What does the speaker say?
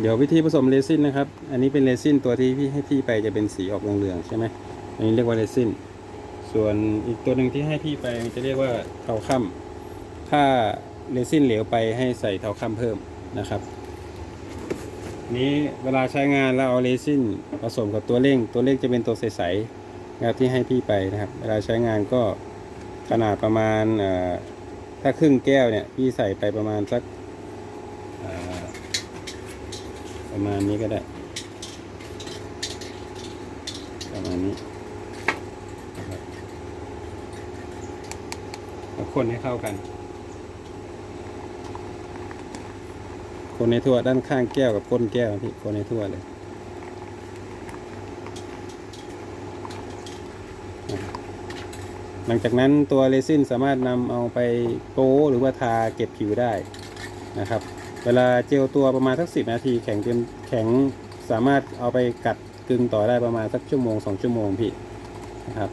เดี๋ยววิธีผสมเรซินนะครับ อันนี้เป็นเรซินตัวที่พี่ให้พี่ไปจะเป็นสีออกเหลืองๆใช่ไหมอันนี้เรียกว่าเรซิน ส่วนอีกตัวหนึ่งที่ให้พี่ไปมันจะเรียกว่าเทาค่ำถ้าเรซินเหลวไปให้ใส่เทาค่ำเพิ่มนะครับ นี้เวลาใช้งานเราเอาเรซินผสมกับตัวเร่ง ตัวเร่งจะเป็นตัวใสๆนะครับที่ให้พี่ไปนะครับ เวลาใช้งานก็ขนาดประมาณถ้าครึ่งแก้วเนี่ยพี่ใส่ไปประมาณสัก ประมาณนี้ก็ได้ ประมาณนี้นะครับแล้วคนให้เข้ากัน คนในทั่วด้านข้างแก้วกับก้นแก้วพี่คนในทั่วเลยหลังจากนั้นตัวเรซินสามารถนำเอาไปโป้หรือว่าทาเก็บผิวได้นะครับ เวลาเจลตัวประมาณสักสิบนาที แข็งเต็มแข็งสามารถเอาไปกัดกึงต่อได้ประมาณสักชั่วโมงสองชั่วโมงพี่นะครับ